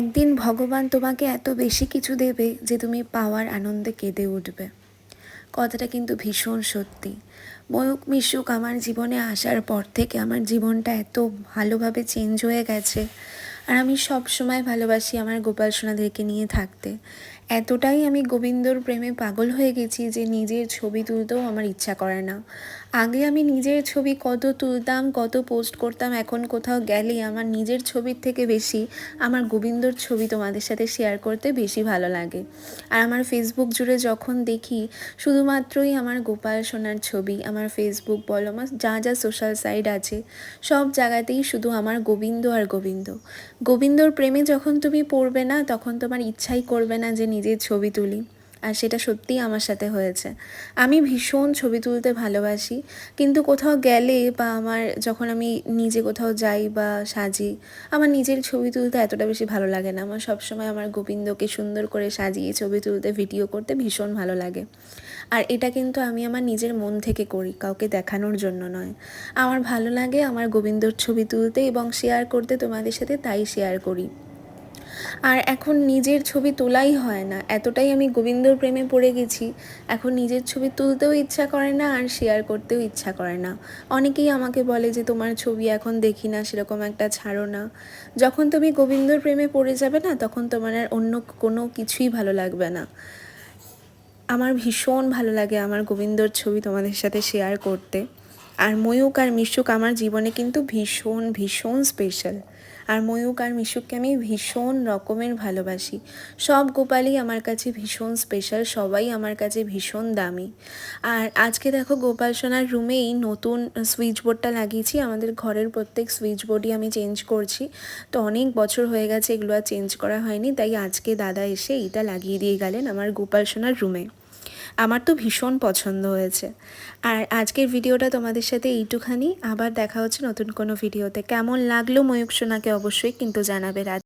একদিন ভগবান তোমাকে এত বেশি কিছু দেবে যে তুমি পাওয়ার আনন্দে কেঁদে উঠবে। কথাটা কিন্তু ভীষণ সত্যি। ময়ূক মিশুক, আমার জীবনে আসার পর থেকে আমার জীবনটা এত ভালোভাবে চেঞ্জ হয়ে গেছে। আর আমি সব সময় ভালোবাসি আমার গোপাল সোনাদেরকে নিয়ে থাকতে। এতটাই আমি গোবিন্দর প্রেমে পাগল হয়ে গেছি যে নিজের ছবি তুলতেও আমার ইচ্ছা করে না। আগে আমি নিজের ছবি কত তুলতাম, কত পোস্ট করতাম, এখন কোথাও গেলে আমার নিজের ছবির থেকে বেশি আমার গোবিন্দর ছবি তোমাদের সাথে শেয়ার করতে বেশি ভালো লাগে। আর আমার ফেসবুক জুড়ে যখন দেখি শুধুমাত্রই আমার গোপাল সোনার ছবি, আমার ফেসবুক বলো, আমার যা যা সোশ্যাল সাইট আছে, সব জায়গাতেই শুধু আমার গোবিন্দ আর গোবিন্দ। গোবিন্দর প্রেমে যখন তুমি পড়বে না, তখন তোমার ইচ্ছাই করবে না যে নিজের ছবি তুলি। আর সেটা সত্যিই আমার সাথে হয়েছে। আমি ভীষণ ছবি তুলতে ভালোবাসি, কিন্তু কোথাও গেলে বা আমার যখন আমি নিজে কোথাও যাই বা সাজি, আমার নিজের ছবি তুলতে এতটা বেশি ভালো লাগে না। আমার সবসময় আমার গোবিন্দকে সুন্দর করে সাজিয়ে ছবি তুলতে, ভিডিও করতে ভীষণ ভালো লাগে। আর এটা কিন্তু আমি আমার নিজের মন থেকে করি, কাউকে দেখানোর জন্য নয়। আমার ভালো লাগে আমার গোবিন্দর ছবি তুলতে এবং শেয়ার করতে তোমাদের সাথে তাই শেয়ার করি। আর এখন নিজের ছবি তোলাই হয় না। এতটাই আমি গোবিন্দর প্রেমে পড়ে গেছি। এখন নিজের ছবি তুলতেও ইচ্ছা করে না আর শেয়ার করতেও ইচ্ছা করে না। অনেকেই আমাকে বলে যে, তোমার ছবি এখন দেখি না, সেরকম একটা ছাড়ো না। যখন তুমি গোবিন্দর প্রেমে পড়ে যাবে না, তখন তোমার আর অন্য কোনো কিছুই ভালো লাগবে না। আমার ভীষণ ভালো লাগে আমার গোবিন্দর ছবি তোমাদের সাথে শেয়ার করতে। আর ময়ূক আর মিশুক আমার জীবনে কিন্তু ভীষণ ভীষণ স্পেশাল আর ময়ূক আর মিশুককে আমি ভীষণ রকমের ভালোবাসি। সব গোপালই আমার কাছে ভীষণ স্পেশাল সবাই আমার কাছে ভীষণ দামি। আর আজকে দেখো গোপাল সোনার রুমেই নতুন সুইচ বোর্ডটা লাগিয়েছি, আমাদের ঘরের প্রত্যেক সুইচ বোর্ডই আমি চেঞ্জ করছি। তো অনেক বছর হয়ে গেছে এগুলো আর চেঞ্জ করা হয়নি, তাই আজকে দাদা এসে এইটা লাগিয়ে দিয়ে গেলেন আমার গোপাল সোনার রুমে। আমার তো ভীষণ পছন্দ হয়েছে। আর আজকের ভিডিওটা তোমাদের সাথে এইটুখানি। আবার দেখা হচ্ছে নতুন কোনো ভিডিওতে। কেমন লাগল ময়ূক সোনাকে অবশ্যই কিন্তু জানাবে রাত